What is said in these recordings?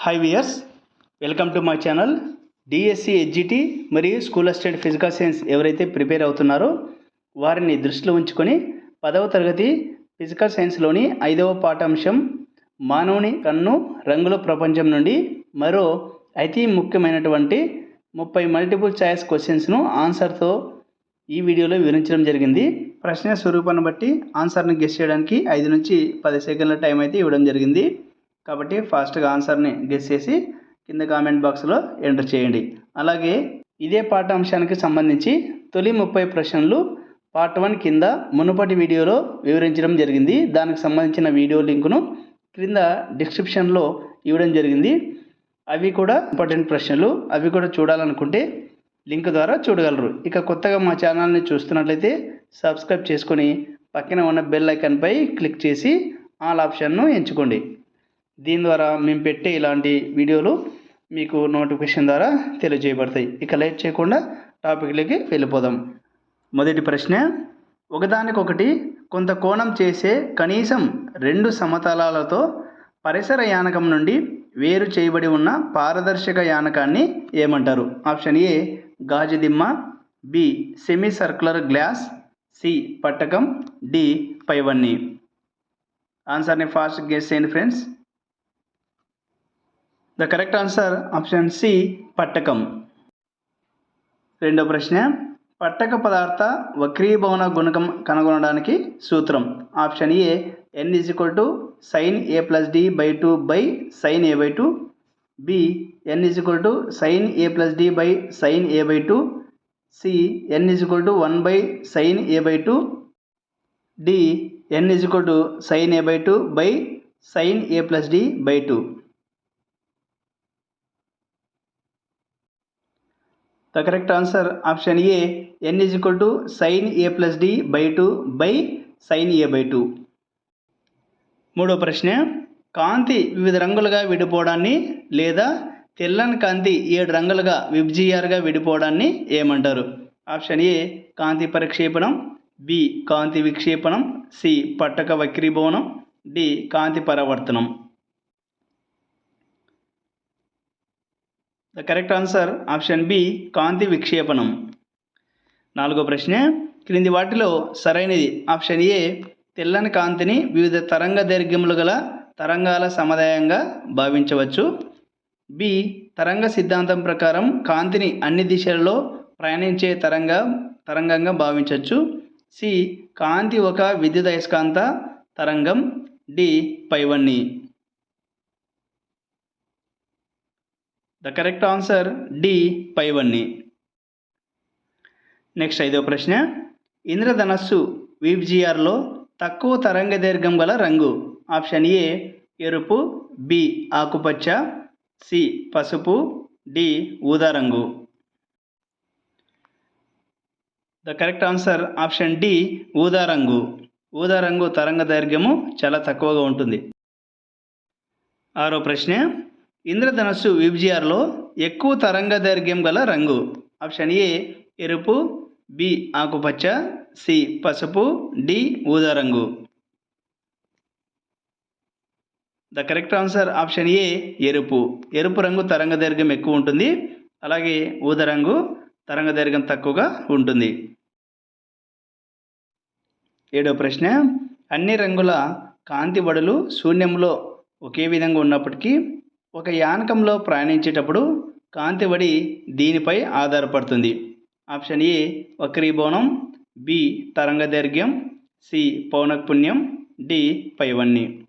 Hi viewers welcome to my channel DSC HGT మరియు school assistant physical science ఎవరైతే prepare అవుతున్నారో వారిని దృష్టిలో ఉంచుకొని పదవ తరగతి ఫిజికల్ సైన్స్లోని ఐదవ పాఠాంశం మానవుని కన్ను రంగుల ప్రపంచం నుండి మరో అతి ముఖ్యమైనటువంటి ముప్పై మల్టిపుల్ ఛాయిస్ క్వశ్చన్స్ను ఆన్సర్తో ఈ వీడియోలో వివరించడం జరిగింది. ప్రశ్న స్వరూపాన్ని బట్టి ఆన్సర్ని గెస్ చేయడానికి ఐదు నుంచి పది సెకండ్ల టైం అయితే ఇవ్వడం జరిగింది. కాబట్టి ఫాస్ట్గా ఆన్సర్ని గెస్ చేసి కింద కామెంట్ బాక్స్లో ఎంటర్ చేయండి. అలాగే ఇదే పాఠాంశానికి సంబంధించి తొలి ముప్పై ప్రశ్నలు పార్ట్ వన్ కింద మునుపటి వీడియోలో వివరించడం జరిగింది. దానికి సంబంధించిన వీడియో లింకును క్రింద డిస్క్రిప్షన్లో ఇవ్వడం జరిగింది. అవి కూడా ఇంపార్టెంట్ ప్రశ్నలు. అవి కూడా చూడాలనుకుంటే లింక్ ద్వారా చూడగలరు. ఇక కొత్తగా మా ఛానల్ని చూస్తున్నట్లయితే సబ్స్క్రైబ్ చేసుకొని పక్కన ఉన్న బెల్ ఐకాన్పై క్లిక్ చేసి ఆల్ ఆప్షన్ను ఎంచుకోండి. దీని ద్వారా మేము పెట్టే ఇలాంటి వీడియోలు మీకు నోటిఫికేషన్ ద్వారా తెలియజేయబడతాయి. ఇక లేట్ చేయకుండా టాపిక్లోకి వెళ్ళిపోదాం. మొదటి ప్రశ్న ఒకదానికొకటి కొంత కోణం చేసే కనీసం రెండు సమతలాలతో పరిసర యానకం నుండి వేరు చేయబడి ఉన్న పారదర్శక యానకాన్ని ఏమంటారు? ఆప్షన్ ఏ గాజు దిమ్మ B semi circular glass C పట్టకం D పైవన్నీ. ఆన్సర్ని ఫాస్ట్ గెస్ చేయండి friends. The correct answer option C పట్టకం రెండో ప్రశ్న పట్టక పదార్థ వక్రీభవన గుణకం కనుగొనడానికి సూత్రం. Option A N is equal to sine A plus D by two by sine A by two B N is equal to sine A plus D by sine A by two C N is equal to one by sine A by two D N is equal to sine A by two by sine A plus D by two the correct answer option A N is equal to sine A plus D by two by sine A by two మూడో ప్రశ్న కాంతి వివిధ రంగులుగా విడిపోవడాన్ని లేదా తెల్లని కాంతి ఏడు రంగులుగా విబ్జిఆర్గా విడిపోవడాన్ని ఏమంటారు? Option A కాంతి పరిక్షేపణం బి కాంతి విక్షేపణం సి పట్టక వక్రీభవనం డి కాంతి పరావర్తనం. The correct answer option B కాంతి విక్షేపణం. నాలుగో ప్రశ్న క్రింది వాటిలో సరైనది. ఆప్షన్ ఏ తెల్లని కాంతిని వివిధ తరంగ దైర్ఘ్యములు గల తరంగాల సముదాయంగా భావించవచ్చు. బి తరంగ సిద్ధాంతం ప్రకారం కాంతిని అన్ని దిశలలో ప్రయాణించే తరంగ తరంగంగా భావించవచ్చు. సి కాంతి ఒక విద్యుదయస్కాంత తరంగం. డి పైవన్నీ. ద కరెక్ట్ ఆన్సర్ డి పైవన్ని నెక్స్ట్ ఐదో ప్రశ్న. ఇంద్రధనస్సు విబ్జిఆర్లో తక్కువ తరంగ దీర్ఘం గల రంగు. ఆప్షన్ ఏ ఎరుపు. బి ఆకుపచ్చ. సి పసుపు. డి ఊదా రంగు. The correct answer option D ఊదా రంగు. ఊదా రంగు తరంగ దైర్ఘ్యము చాలా తక్కువగా ఉంటుంది. ఆరో ప్రశ్న. ఇంద్రధనస్సు విబిజిఆర్లో ఎక్కువ తరంగ దైర్ఘ్యం గల రంగు. ఆప్షన్ ఏ ఎరుపు బి ఆకుపచ్చ సి పసుపు డి ఊదా రంగు. The correct answer option A ఎరుపు. ఎరుపు రంగు తరంగదైర్ఘ్యం ఎక్కువ ఉంటుంది. అలాగే ఊదా రంగు తరంగదైర్ఘ్యం తక్కువగా ఉంటుంది. ఏడో ప్రశ్న అన్ని రంగుల కాంతి బడులు శూన్యంలో ఒకే విధంగా ఉన్నప్పటికీ ఒక యానకంలో ప్రయాణించేటప్పుడు కాంతి బడి దీనిపై ఆధారపడుతుంది. ఆప్షన్ ఏ వక్రీభవనం బి తరంగదైర్ఘ్యం సి పౌనఃపుణ్యం డి పైవన్నీ.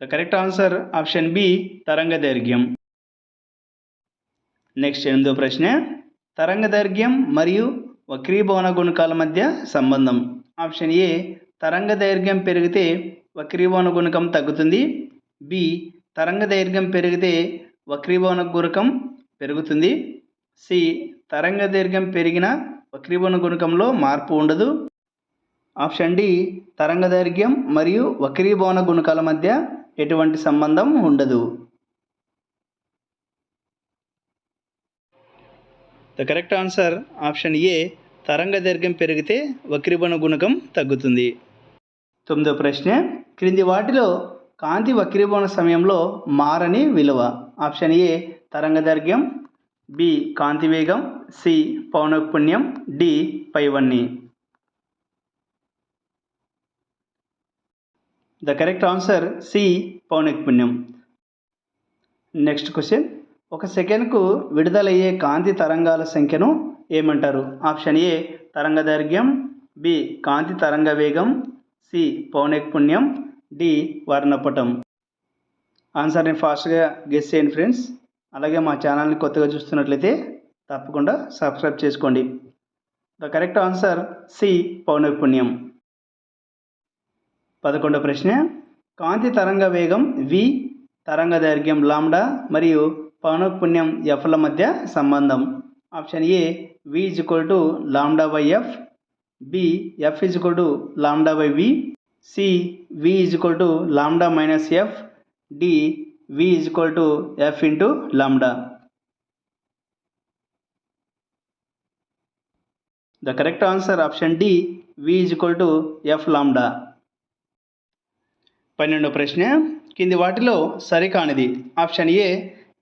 The correct answer option B తరంగ దైర్ఘ్యం నెక్స్ట్ ఎనిమిదో ప్రశ్న తరంగ దైర్ఘ్యం మరియు వక్రీభవన గుణకాల మధ్య సంబంధం. ఆప్షన్ ఏ తరంగ దైర్ఘ్యం పెరిగితే వక్రీభవన గుణకం తగ్గుతుంది. బి తరంగ దైర్ఘ్యం పెరిగితే వక్రీభవన గుణకం పెరుగుతుంది. సి తరంగ దీర్ఘం పెరిగిన వక్రీభవన గుణకంలో మార్పు ఉండదు. ఆప్షన్ డి తరంగ దైర్ఘ్యం మరియు వక్రీభవన గుణకాల మధ్య ఎటువంటి సంబంధం ఉండదు. The correct answer option A తరంగ దైర్ఘ్యం పెరిగితే వక్రీభవన గుణకం తగ్గుతుంది. తొమ్మిదో ప్రశ్న. క్రింది వాటిలో కాంతి వక్రీభవన సమయంలో మారని విలువ. ఆప్షన్ ఏ తరంగదైర్ఘ్యం బి కాంతి వేగం సి పౌనఃపుణ్యం డి పైవన్నీ. The correct answer C పౌనఃపుణ్యం. Next question. ఒక సెకండ్కు విడుదలయ్యే కాంతి తరంగాల సంఖ్యను ఏమంటారు? ఆప్షన్ ఏ తరంగదైర్ఘ్యం బి కాంతి తరంగ వేగం సి పౌనఃపుణ్యం డి వర్ణపటం. ఆన్సర్ని ఫాస్ట్గా గెస్ చేయండి ఫ్రెండ్స్ అలాగే మా ఛానల్ని కొత్తగా చూస్తున్నట్లయితే తప్పకుండా సబ్స్క్రైబ్ చేసుకోండి. ద కరెక్ట్ ఆన్సర్ సి పౌనఃపుణ్యం. పదకొండో ప్రశ్న. కాంతి తరంగ వేగం వి తరంగ దైర్ఘ్యం లాండా మరియు పౌనఃపుణ్యం ఎఫ్ల మధ్య సంబంధం. Option A V is equal to lambda by F B F is equal to lambda by V C V is equal to lambda minus F D V is equal to F into lambda the correct answer option D V is equal to F lambda పన్నెండో ప్రశ్న. కింది వాటిలో సరికానిది. Option A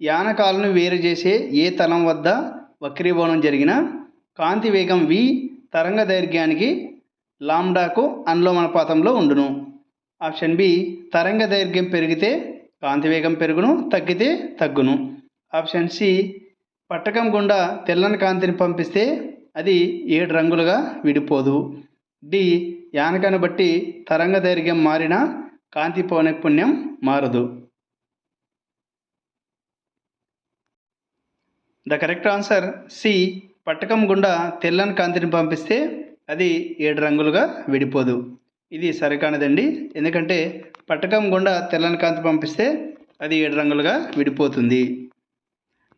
యానకాలను వేరు చేసే ఏ తలం వద్ద వక్రీభవనం జరిగిన కాంతి వేగం వి తరంగ దైర్ఘ్యానికి లామ్డాకు అనులోమానుపాతంలో ఉండును. ఆప్షన్ బి తరంగ దైర్ఘ్యం పెరిగితే కాంతి వేగం పెరుగును తగ్గితే తగ్గును. ఆప్షన్ సి పట్టకం గుండా తెల్లని కాంతిని పంపిస్తే అది ఏడు రంగులుగా విడిపోదు. డి యానకాన్ని బట్టి తరంగ దైర్ఘ్యం మారినా కాంతి పౌనఃపుణ్యం మారదు. ద కరెక్ట్ ఆన్సర్ సి పట్టకం గుండా తెల్లని కాంతిని పంపిస్తే అది ఏడు రంగులుగా విడిపోదు. ఇది సరికానిదండి. ఎందుకంటే పట్టకం గుండా తెల్లని కాంతి పంపిస్తే అది ఏడు రంగులుగా విడిపోతుంది.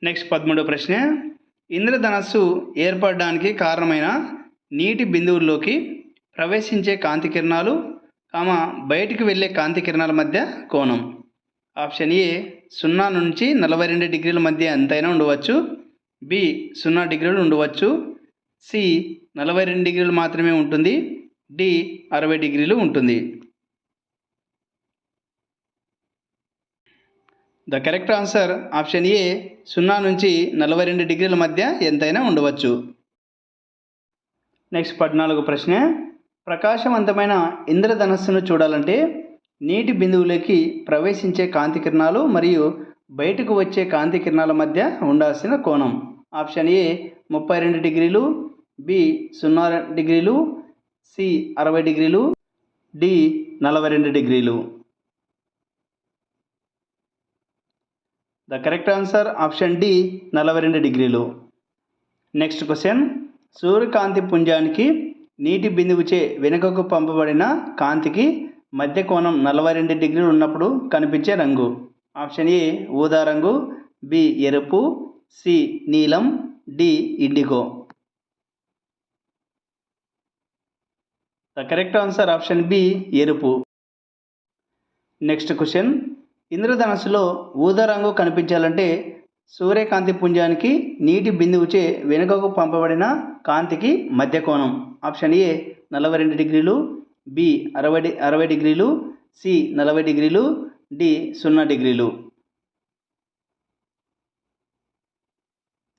నెక్స్ట్ పదమూడో ప్రశ్న. ఇంద్రధనస్సు ఏర్పడడానికి కారణమైన నీటి బిందువుల్లోకి ప్రవేశించే కాంతి కిరణాలు కామ బయటికి వెళ్ళే కాంతి కిరణాల మధ్య కోణం. ఆప్షన్ ఏ సున్నా నుంచి నలభై రెండు డిగ్రీల మధ్య ఎంతైనా ఉండవచ్చు. బి సున్నా డిగ్రీలు ఉండవచ్చు. సి నలభై రెండు డిగ్రీలు మాత్రమే ఉంటుంది. డి అరవై డిగ్రీలు ఉంటుంది. The correct answer option A సున్నా నుంచి నలభై రెండు డిగ్రీల మధ్య ఎంతైనా ఉండవచ్చు. నెక్స్ట్ పద్నాలుగు ప్రశ్న. ప్రకాశవంతమైన ఇంద్రధనస్సును చూడాలంటే నీటి బిందువులోకి ప్రవేశించే కాంతి కిరణాలు మరియు బయటకు వచ్చే కాంతి కిరణాల మధ్య ఉండాల్సిన కోణం. ఆప్షన్ ఏ ముప్పై రెండు డిగ్రీలు బి సున్నా డిగ్రీలు సి అరవై డిగ్రీలు డి నలభై రెండు డిగ్రీలు. The correct answer option D నలభై రెండు డిగ్రీలు. Next question. సూర్యకాంతి పుంజానికి నీటి బిందువుచే వెనుకకు పంపబడిన కాంతికి మధ్య కోణం నలభై రెండు డిగ్రీలు ఉన్నప్పుడు కనిపించే రంగు. ఆప్షన్ ఏ ఊదా రంగు బి ఎరుపు సి నీలం D indigo. The correct answer option B ఎరుపు. నెక్స్ట్ క్వశ్చన్ ఇంద్రధనస్సులో ఊదా రంగు కనిపించాలంటే సూర్యకాంతి పుంజానికి నీటి బిందువుచే వెనుకకు పంపబడిన కాంతికి మధ్య కోణం ఆప్షన్ ఏ నలభై రెండు డిగ్రీలు బి అరవై అరవై డిగ్రీలు సి నలభై డిగ్రీలు డి సున్నా డిగ్రీలు.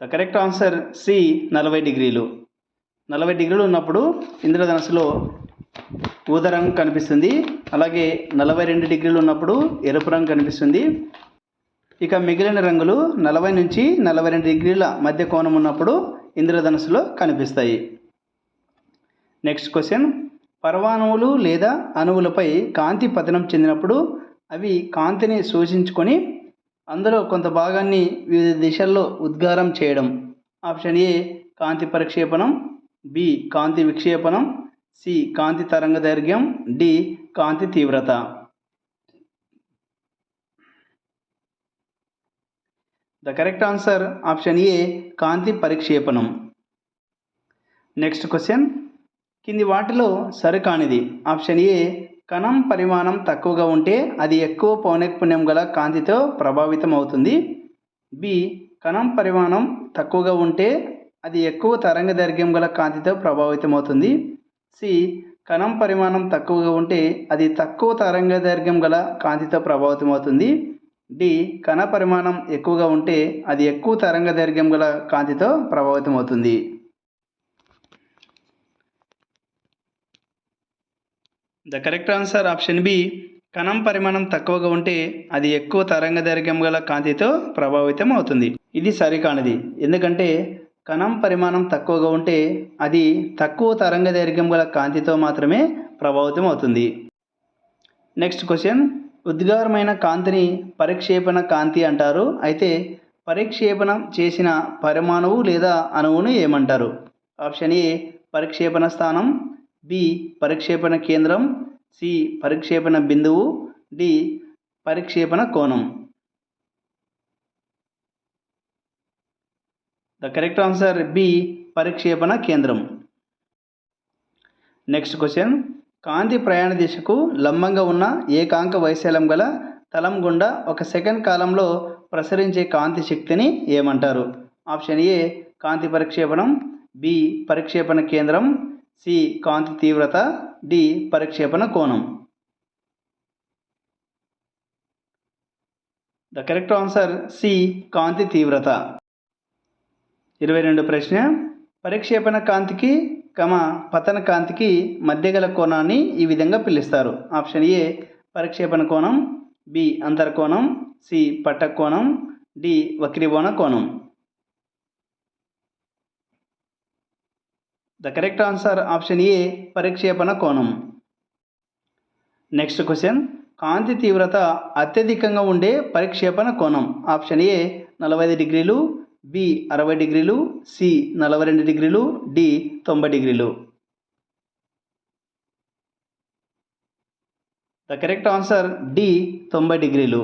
ద కరెక్ట్ ఆన్సర్ సి నలభై డిగ్రీలు. నలభై డిగ్రీలు ఉన్నప్పుడు ఇంద్రధనస్సులో ఊద రంగు కనిపిస్తుంది. అలాగే నలభై రెండు డిగ్రీలు ఉన్నప్పుడు ఎరుపు రంగు కనిపిస్తుంది. ఇక మిగిలిన రంగులు నలభై నుంచి నలభై రెండు డిగ్రీల మధ్య కోణం ఉన్నప్పుడు ఇంద్రధనస్సులో కనిపిస్తాయి. నెక్స్ట్ క్వశ్చన్ పరమాణువులు లేదా అణువులపై కాంతి పతనం చెందినప్పుడు అవి కాంతిని శోషించుకొని అందులో కొంత భాగాన్ని వివిధ దిశల్లో ఉద్గారం చేయడం. ఆప్షన్ ఏ కాంతి పరిక్షేపణం. బి కాంతి విక్షేపణం. సి కాంతి తరంగ దైర్ఘ్యం. డి కాంతి తీవ్రత. The correct answer option A Kanthi పరిక్షేపణం. Next question. కింది వాటిలో సరికానిది ఆప్షన్ ఏ కణం పరిమాణం తక్కువగా ఉంటే అది ఎక్కువ పౌనఃపుణ్యం గల కాంతితో ప్రభావితం అవుతుంది బి. కణం పరిమాణం తక్కువగా ఉంటే అది ఎక్కువ తరంగ దైర్ఘ్యం గల కాంతితో ప్రభావితం అవుతుంది సి. కణం పరిమాణం తక్కువగా ఉంటే అది తక్కువ తరంగ దైర్ఘ్యం గల కాంతితో ప్రభావితం అవుతుంది డి. కణ పరిమాణం ఎక్కువగా ఉంటే అది ఎక్కువ తరంగ దైర్ఘ్యం గల కాంతితో ప్రభావితం అవుతుంది the correct answer option B కణం పరిమాణం తక్కువగా ఉంటే అది ఎక్కువ తరంగదైర్ఘ్యం గల కాంతితో ప్రభావితం అవుతుంది. ఇది సరికానిది. ఎందుకంటే కణం పరిమాణం తక్కువగా ఉంటే అది తక్కువ తరంగదైర్ఘ్యం గల కాంతితో మాత్రమే ప్రభావితం అవుతుంది. నెక్స్ట్ క్వశ్చన్ ఉద్గారమైన కాంతిని పరిక్షేపణ కాంతి అంటారు. అయితే పరిక్షేపణం చేసిన పరమాణువు లేదా అణువును ఏమంటారు? ఆప్షన్ ఏ పరిక్షేపణ స్థానం. బి పరిక్షేపణ కేంద్రం సి పరిక్షేపణ బిందువు డి పరిక్షేపణ కోణం. ద కరెక్ట్ ఆన్సర్ బి పరిక్షేపణ కేంద్రం. Next question. కాంతి ప్రయాణ దిశకు లంబంగా ఉన్న ఏకాంక వైశాల్యం గల తలం గుండా ఒక సెకండ్ కాలంలో ప్రసరించే కాంతి శక్తిని ఏమంటారు? ఆప్షన్ ఏ కాంతి పరిక్షేపణం బి పరిక్షేపణ కేంద్రం సి కాంతి తీవ్రత డి పరిక్షేపణ కోణం. ద కరెక్ట్ ఆన్సర్ సి కాంతి తీవ్రత. ఇరవై రెండు ప్రశ్న. పరిక్షేపణ కాంతికి కమ పతన కాంతికి మధ్య గల కోణాన్ని ఈ విధంగా పిలుస్తారు. ఆప్షన్ ఏ పరిక్షేపణ కోణం బి అంతర్కోణం సి పట్టకోణం డి వక్రీభవన కోణం. The correct answer option A పరిక్షేపణ కోణం నెక్స్ట్ క్వశ్చన్ కాంతి తీవ్రత అత్యధికంగా ఉండే పరిక్షేపణ కోణం ఆప్షన్ ఏ నలభై ఐదు డిగ్రీలు బి అరవై డిగ్రీలు సి నలభై రెండు డిగ్రీలు డి తొంభై డిగ్రీలు ద కరెక్ట్ ఆన్సర్ డి తొంభై డిగ్రీలు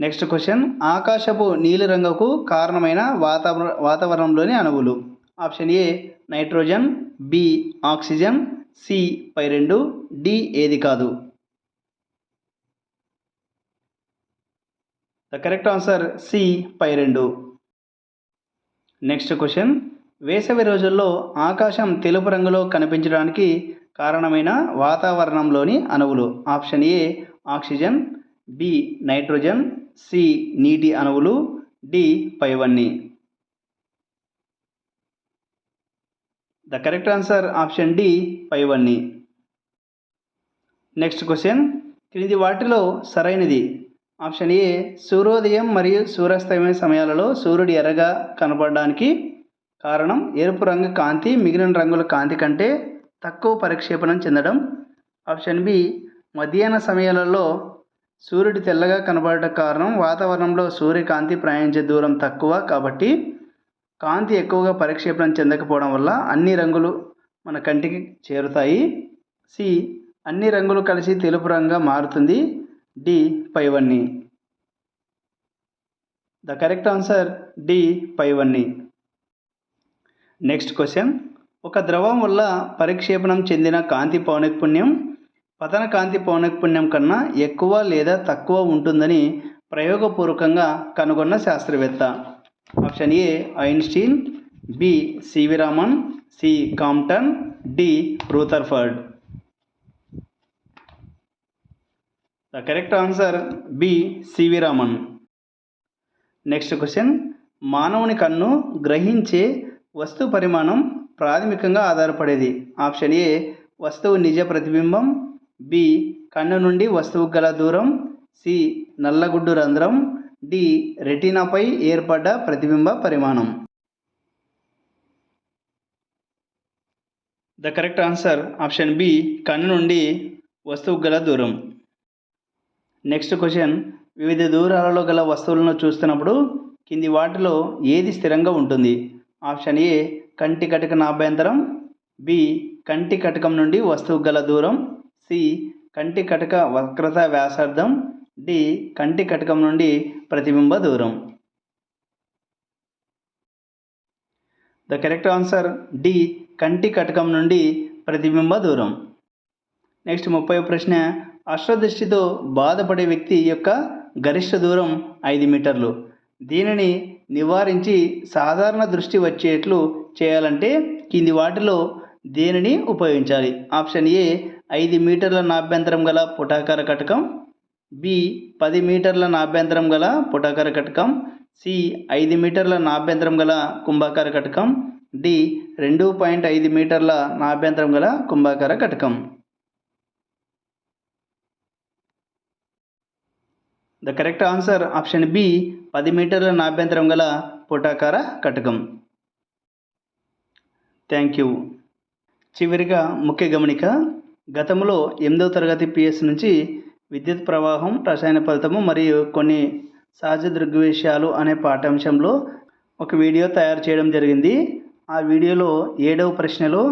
నెక్స్ట్ క్వశ్చన్ ఆకాశపు నీలిరంగుకు కారణమైన వాతావరణ వాతావరణంలోని అణువులు. Option A nitrogen B oxygen C పై రెండు డి ఏది కాదు. ద కరెక్ట్ ఆన్సర్ సి పై రెండు. నెక్స్ట్ క్వశ్చన్ వేసవి రోజుల్లో ఆకాశం తెలుపు రంగులో కనిపించడానికి కారణమైన వాతావరణంలోని అణువులు. Option A oxygen B nitrogen C నీటి అణువులు డి పైవన్నీ. The correct answer option D పైవన్నీ నెక్స్ట్ క్వశ్చన్ క్రింది వాటిలో సరైనది. ఆప్షన్ ఏ సూర్యోదయం మరియు సూర్యాస్తమయ సమయాలలో సూర్యుడు ఎర్రగా కనపడడానికి కారణం ఎరుపు రంగు కాంతి మిగిలిన రంగుల కాంతి కంటే తక్కువ పరిక్షేపణం చెందడం. ఆప్షన్ బి మధ్యాహ్న సమయాలలో సూర్యుడు తెల్లగా కనబడటం కారణం వాతావరణంలో సూర్యకాంతి ప్రయాణించే దూరం తక్కువ కాబట్టి కాంతి ఎక్కువగా పరిక్షేపణం చెందకపోవడం వల్ల అన్ని రంగులు మన కంటికి చేరుతాయి. సి అన్ని రంగులు కలిసి తెలుపు రంగుగా మారుతుంది. డి పైవన్నీ. ద కరెక్ట్ ఆన్సర్ డి పైవన్నీ. Next question. ఒక ద్రవం వల్ల పరిక్షేపణం చెందిన కాంతి పౌనఃపుణ్యం పతన కాంతి పౌనఃపుణ్యం కన్నా ఎక్కువ లేదా తక్కువ ఉంటుందని ప్రయోగపూర్వకంగా కనుగొన్న శాస్త్రవేత్త. Option A Einstein B CV Raman C Compton D Rutherford. The correct answer B CV Raman next question. మానవుని కన్ను గ్రహించే వస్తు పరిమాణం ప్రాథమికంగా ఆధారపడేది. ఆప్షన్ ఏ వస్తువు నిజ ప్రతిబింబం బి కన్ను నుండి వస్తువు గల దూరం సి నల్లగుడ్డు రంధ్రం డి రెటీనాపై ఏర్పడ్డ ప్రతిబింబ పరిమాణం. The correct answer option B కన్ను నుండి వస్తువు గల దూరం. నెక్స్ట్ క్వశ్చన్ వివిధ దూరాలలో గల వస్తువులను చూస్తున్నప్పుడు కింది వాటిలో ఏది స్థిరంగా ఉంటుంది? ఆప్షన్ ఏ కంటి కటక నాభ్యంతరం. బి కంటి కటకం నుండి వస్తువు గల దూరం. సి కంటి కటక వక్రత వ్యాసార్థం. డి కంటి కటకం నుండి ప్రతిబింబ దూరం. ద కరెక్ట్ ఆన్సర్ డి కంటి కటకం నుండి ప్రతిబింబ దూరం. నెక్స్ట్ ముప్పై ప్రశ్న అశ్వదృష్టితో బాధపడే వ్యక్తి యొక్క గరిష్ట దూరం ఐదు మీటర్లు. దీనిని నివారించి సాధారణ దృష్టి వచ్చేట్లు చేయాలంటే కింది వాటిలో దేనిని ఉపయోగించాలి? ఆప్షన్ ఏ ఐదు మీటర్ల నాభ్యంతరం గల పుటాకార కటకం. బి పది మీటర్ల నాభ్యంతరం గల పుటాకార కటకం సి ఐదు మీటర్ల నాభ్యంతరం గల కుంభాకార కటకం డి రెండు పాయింట్ ఐదు మీటర్ల నాభ్యంతరం గల కుంభాకార కటకం. The correct answer option B పది మీటర్ల నాభ్యంతరం గల పుటాకార కటకం. Thank you. చివరిగా ముఖ్య గమనిక గతంలో ఎనిమిదవ తరగతి పిఎస్ నుంచి విద్యుత్ ప్రవాహం రసాయన ఫలితము మరియు కొన్ని సహజ దృగ్విషయాలు అనే పాఠ్యాంశంలో ఒక వీడియో తయారు చేయడం జరిగింది. ఆ వీడియోలో ఏడవ ప్రశ్నలో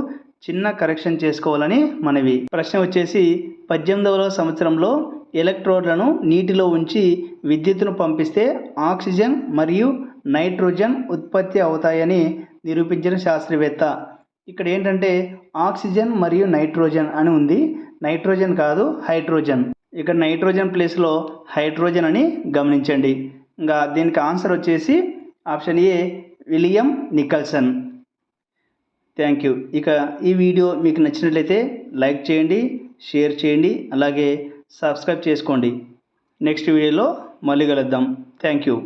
చిన్న కరెక్షన్ చేసుకోవాలని మనవి. ప్రశ్న వచ్చేసి పద్దెనిమిదవ సంవత్సరంలో ఎలక్ట్రోడ్లను నీటిలో ఉంచి విద్యుత్తును పంపిస్తే ఆక్సిజన్ మరియు నైట్రోజన్ ఉత్పత్తి అవుతాయని నిరూపించిన శాస్త్రవేత్త. ఇక్కడ ఏంటంటే ఆక్సిజన్ మరియు నైట్రోజన్ అని ఉంది. నైట్రోజన్ కాదు హైడ్రోజన్. ఇక్కడ నైట్రోజన్ ప్లేస్లో హైడ్రోజన్ అని గమనించండి. ఇంకా దీనికి ఆన్సర్ వచ్చేసి option A William Nicholson. Thank you. ఇక ఈ వీడియో మీకు నచ్చినట్లయితే లైక్ చేయండి షేర్ చేయండి అలాగే సబ్స్క్రైబ్ చేసుకోండి. నెక్స్ట్ వీడియోలో మళ్ళీ కలుద్దాం. Thank you.